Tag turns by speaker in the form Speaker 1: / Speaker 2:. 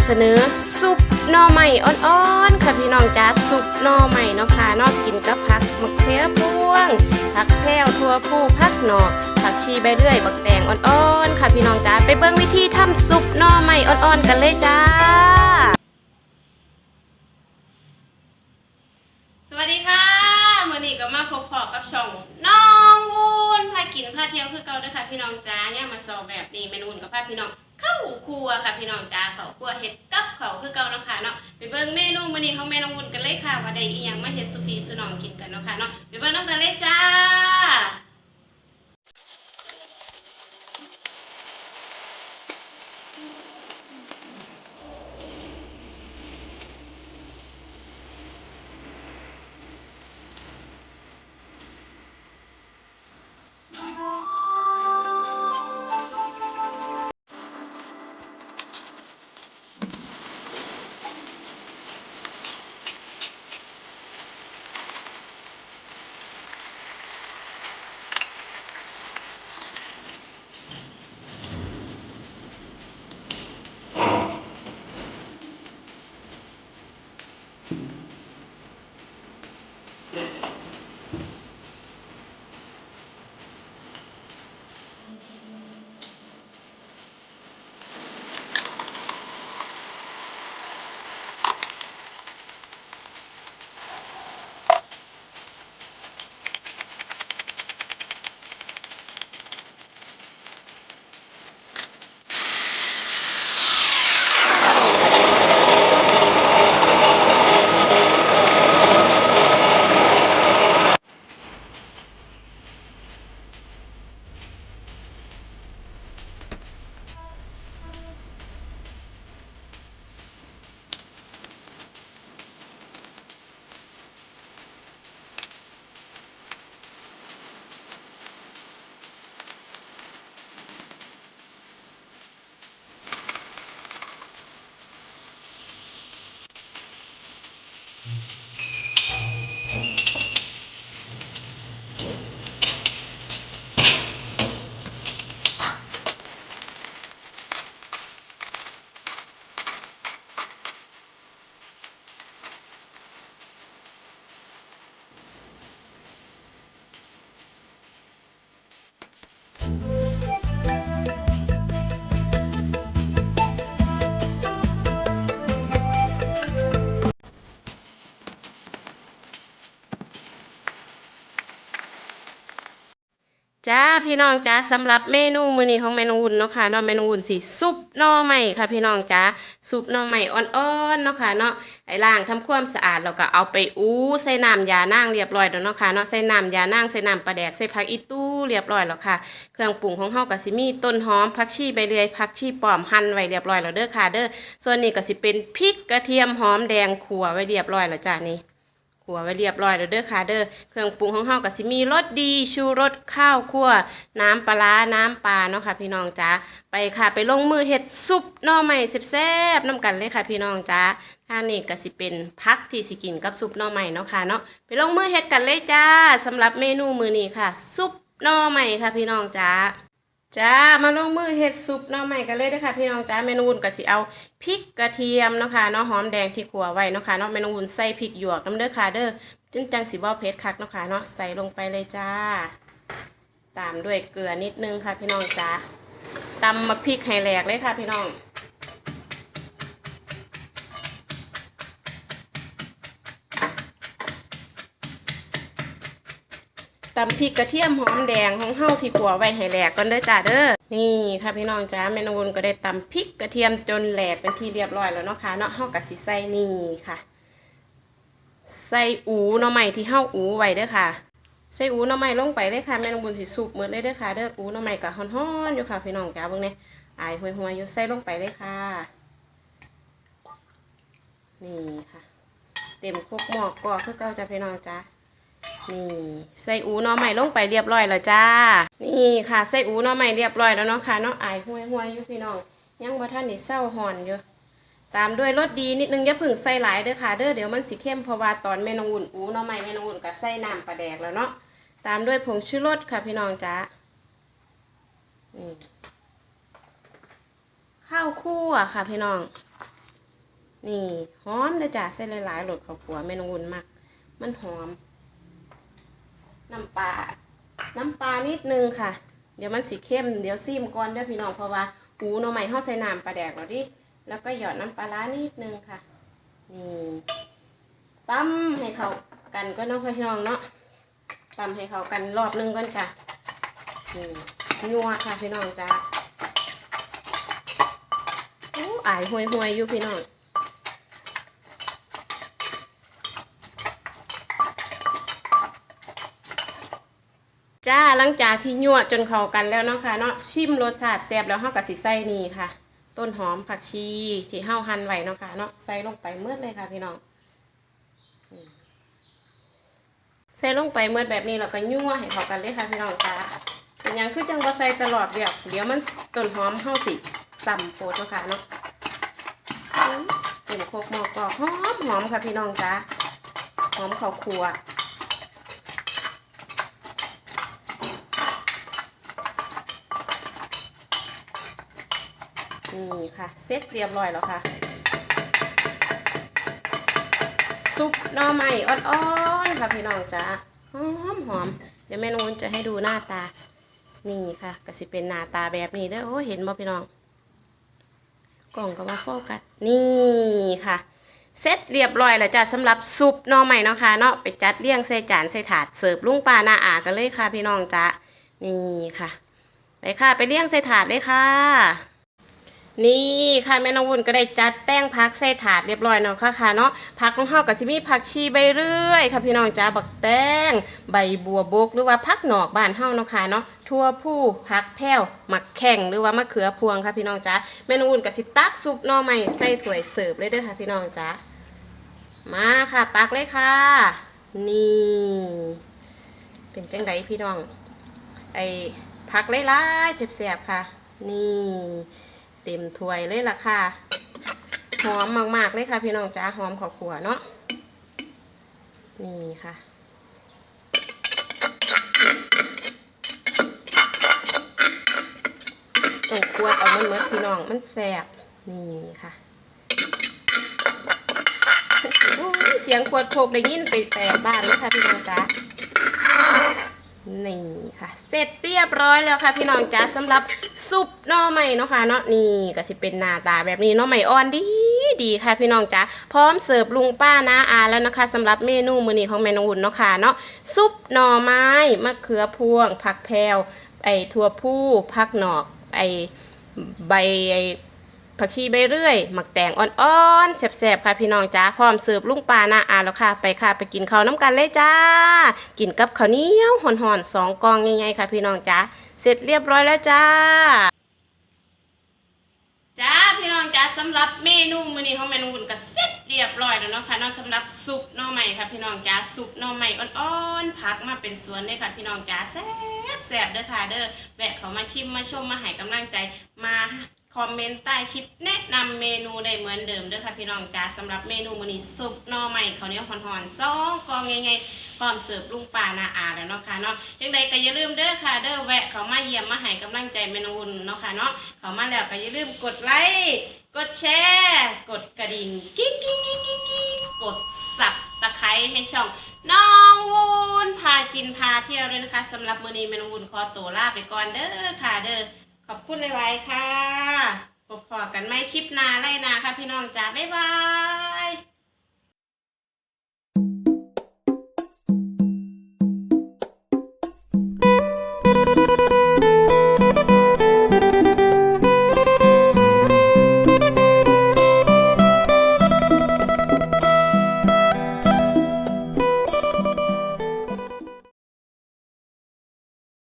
Speaker 1: เสนอซุปหน่อใหม่อ่อนๆ ค่ะพี่น้องจ้าซุปหน่อใหม่เนาะค่ะนอกกินกับผักมะเขือพวงผักแพรวทั่วผู้ผักหนอก ผักชีใบเลื่อย บักแตงอ่อนๆ ค่ะพี่น้องจ้าไปเบิ่งวิธีทำซุปหน่อใหม่อ่อนๆ กันเลยจ้า สวัสดีค่ะมื่อนี้ก็มาพบพอกับช่องน้องวูนพากินพาเที่ยวคือเก่าเด้อค่ะพี่น้องจ้าเนี่ยมาสอบแบบนี้เมนูนกับพาพี่น้อง ครัวค่ะพี่น้องจ้าเขาครัวเฮ็ดกับเขาคือเก่าเนาะค่ะเนาะไปเบิ่งเมนูมื้อนี้ของแม่น้องวุ่นกันเลยค่ะว่าได้อีหยังมาเฮ็ดสุพีสุน้องกินกันเนาะค่ะเนาะไปเบิ่งน้องกันเลยจ้า จ้าพี่น้องจ้าสำหรับเมนูมื้อนี้ของเมนูอุ่นเนาะค่ะเนาะเมนูอุ่นสิซุปหน่อใหม่ค่ะ พี่น้องจ้าซุปหน่อใหม่อ่อนๆเนาะค่ะเนาะไอ้ล้างทำความสะอาดแล้วก็เอาไปอู้ใส่น้ำยานางเรียบร้อยแล้วเนาะค่ะเนาะใส่น้ำยานางใส่น้ำปลาแดกใส่ผักอีตู้เรียบร้อยแล้วค่ะ เครื่องปรุงของเฮาก็สิมีต้นหอมผักชีใบเลื่อยผักชีปลอมหั่นไว้เรียบร้อยแล้วเด้อค่ะเด้อส่วนนี้ก็สิเป็นพริกกระเทียมหอมแดงขั่วไว้เรียบร้อยแล้วจ้านี่ ขัวไว้เรียบร้อยแล้วเด้อค่ะเด้อเครื่องปรุงของเฮาก็สิมีรสดี ชูรสข้าวคั่วน้ำปลาน้ำปลาเนาะค่ะพี่น้องจ้าไปค่ะไปลงมือเฮ็ดซุปหน่อใหม่แซ่บๆน้ำกันเลยค่ะพี่น้องจ้าท่านี่ก็สิเป็นพักที่สิกินกับซุปหน่อใหม่เนาะค่ะเนาะไปลงมือเฮ็ดกันเลยจ้าสำหรับเมนูมื้อนี้ค่ะ ซุปหน่อใหม่ค่ะพี่น้องจ้า จ้ามาลงมือเฮ็ดซุปน้อใหม่กันเลยเด้อค่ะพี่น้องจ้าเมนูอุ่นก็สิเอาพริกกระเทียมเนาะค่ะเนาะหอมแดงที่ขัวไว้เนาะค่ะเนาะเมนูอุ่นใส่พริกหยวกน้ำเด้อค่ะเด้อจึงจังสิบ่เผ็ดคักเนาะค่ะเนาะใส่ลงไปเลยจ้า ตามด้วยเกลือนิดนึงค่ะพี่น้องจ้าตำมาพริกให้แหลกเลยค่ะพี่น้อง ตำพริกกระเทียมหอมแดงของเฮาที่ขัวไว้ให้แหลกก่อนเด้อจ้าเด้อนี่ค่ะพี่น้องจ้าแม่นงวุนก็ได้ตำพริกกระเทียมจนแหลกเป็นที่เรียบร้อยแล้วเนาะค่ะเนาะเฮาก็สิใส่นี่ค่ะใส่อูน่อไม้ที่เฮาอูไว้เด้อค่ะใส่อูน่อไม้ลงไปเลยค่ะแม่นงบุญสิสุกหมดเลยเด้อค่ะเด้ออูน่อไม้ก็ฮ้อนๆอยู่ค่ะพี่น้องจ้าเบิ่งเนี่ยอายห่วยๆอยู่ใส่ลงไปเลยค่ะ นี่ค่ะ เต็มครกหม้อก็คือเก่าจ้าพี่น้องจ้า นี่ใส่อูน่อใหม่ลงไปเรียบร้อยแล้วจ้า นี่ค่ะใส่อูน่อใหม่เรียบร้อยแล้วเนาะค่ะเนาะอายห้วยห้วยอยู่พี่น้องยังบ่ทันได้เศร้าหอนอยู่ตามด้วยรสดีนิดนึงอย่าพึ่งใส่หลายเด้อค่ะเด้อเดี๋ยวมันสิเข้มเพราะว่าตอนแม่นงอุ่นอูน่อใหม่แม่นงอุ่นก็ใส่น้ำปลาแดกแล้วเนาะตามด้วยผงชูรสค่ะพี่น้องจ้านี่ข้าวคั่วค่ะพี่น้อง นี่หอมเลยจ้ะใส่หลายๆหลดข้าวขัวเมนูอุ่นมากมันหอม น้ำปลา น้ำปลานิดนึงค่ะ เดี๋ยวมันสีเข้ม เดี๋ยวซีมก่อนเด้อพี่น้องเพราะว่าหูหน่อใหม่ห่อใส่น้ำปลาแดกแล้วดิ แล้วก็หยอดน้ำปลาร้านิดนึงค่ะ นี่ตำให้เขากันก็เนาะพี่น้องเนาะตำให้เขากันรอบนึงก่อนค่ะ นี่นัวค่ะพี่น้องจ้าโอ้อายห่วยห่วยๆอยู่พี่น้อง จ้าหลังจากที่ยั่วจนเข้ากันแล้วเนาะค่ะเนาะชิมรสชาติแซ่บแล้วเฮาก็สิใส่นี่ค่ะ ต้นหอมผักชีที่เฮาหั่นไว้เนาะค่ะเนาะใส่ลงไปเมื่อเลยค่ะพี่น้องใส่ลงไปเมื่อแบบนี้เราก็ยั่วให้เข้ากันเลยค่ะพี่น้องจ้าเป็นยังคือจังบ่ใส่ตลอดเดียวเดี๋ยวมันต้นหอมเฮาสิสัมโพดเนาะค่ะเนาะเป็นโคกหมอกก็หอมหอมค่ะพี่น้องจ้าหอมข้าวคั่ว นี่ค่ะเสร็จเรียบร้อยแล้วค่ะ ซุปหน่อไม้อ่อนๆค่ะพี่น้องจ้าหอมหอมเดี๋ยวแม่นูนจะให้ดูหน้าตา นี่ค่ะก็สิเป็นหน้าตาแบบนี้เด้อโอ้เห็นบ่พี่น้องกล่องก็ว่าโฟกัสนี่ค่ะเสร็จเรียบร้อยแล้วจ้ะสำหรับซุปหน่อไม้เนาะค่ะเนาะไปจัดเรียงใส่จานใส่ถาดเสิร์ฟลุงป้าหน้าอากันเลยค่ะพี่น้องจ้านี่ค่ะ ไปค่ะ ไปเรียงใส่ถาดเลยค่ะ นี่ค่ะแม่น้องวุ่นก็ได้จัดแต้งพักใส่ถาดเรียบร้อยเนาะค่ะค่ะเนาะผักของเฮาก็สิมีผักชีใบเรื่อยค่ะพี่น้องจ้าบักแต้งใบบัวบกหรือว่าผักหนอกบ้านเฮาเนาะค่ะเนาะทั่วผู้ผักแพ้วหมักแข่งหรือว่ามะเขือพวงค่ะพี่น้องจ้าแม่น้องวุ่นก็สิตักซุปหน่อไม้ใส่ถ้วยเสิร์ฟเลยเด้อค่ะพี่น้องจ้ามาค่ะตักเลยค่ะ นี่ เป็นจังไดพี่น้องไอ้ผักหลายๆแซ่บๆค่ะ นี่ เต็มถ้วยเลยล่ะค่ะหอมมากๆเลยค่ะ พี่น้องจ้าหอมขอบขัวเนาะนี่ค่ะต้องขวดเอามันเมดพี่น้องมันแสบนี่ค่ะเสียงขวดโคกได้ยินไปแปดบ้านเลยค่ะพี่น้องจ้า นี่ค่ะ เสร็จเรียบร้อยแล้วค่ะ พี่น้องจ้าสำหรับซุปน่อไม้เนาะค่ะเนาะนี่ก็สิเป็นหน้าตาแบบนี้น่อไม้อ่อนดีดีค่ะพี่น้องจ้าพร้อมเสิร์ฟลุงป้านาอาแล้วนะคะสำหรับเมนูมื้อนี้ของแม่นงอุ่นเนาะค่ะเนาะซุปหน่อไม้มะเขือพวง ผักแพรวไอถั่วผู้ผักหนอก ไอใบไอ ผักชีใบเรื่อยหมักแตงอ่อนๆแซ่บๆค่ะพี่น้องจ้าพร้อมเสิร์ฟลุงป้านาอาแล้วค่ะ ไปค่ะไปกินข้าวน้ำกันเลยจ้า กินกับข้าวเหนียวห่อนๆสองกองใหญ่ๆค่ะ พี่น้องจ้าเสร็จเรียบร้อยแล้วจ้าจ้าพี่น้องจ้าสำหรับเมนูมื้อนี้ของเมนูอุ่นก็เสร็จเรียบร้อยแล้วเนาะค่ะนาะสำหรับซุปน่อไม้ค่ะพี่น้องจ้าซุปน่อไม้อ่อนๆผักมาเป็นสวนเลยค่ะพี่น้องจ้าแซ่บแซ่บเด้อค่ะเด้อแวะเขามาชิมมาชมมาให้กำลังใจมา คอมเมนต์ใต้คลิปแนะนำเมนูได้เหมือนเดิมเด้อค่ะพี่น้องจ้าสำหรับเมนูมื้อนี้ซุปหน่อไม้ข้าวเหนียวห่อนๆสองกองใหญ่ๆพร้อมเสิร์ฟลุงป่านาอาแล้วเนาะค่ะเนาะยังไงก็อย่าลืมเด้อค่ะเด้อแวะเขามาเยี่ยมมาให้กำลังใจเมนูอุ่นเนาะค่ะเนาะเขามาแล้วก็อย่าลืมกดไลค์กดแชร์กดกระดิ่งกิ๊กกิ๊กกิ๊กกิ๊กกดสับตะไคร้ให้ช่องน้องวูนพากินพาเที่ยวด้วยนะคะสำหรับมื้อนี้แม่น้องวูนขอตัวลาไปก่อนเด้อค่ะเด้อ ขอบคุณหลายๆค่ะพบพอกันไหมคลิปหน้าไล่นาค่ะพี่น้องจ้าบ๊ายบาย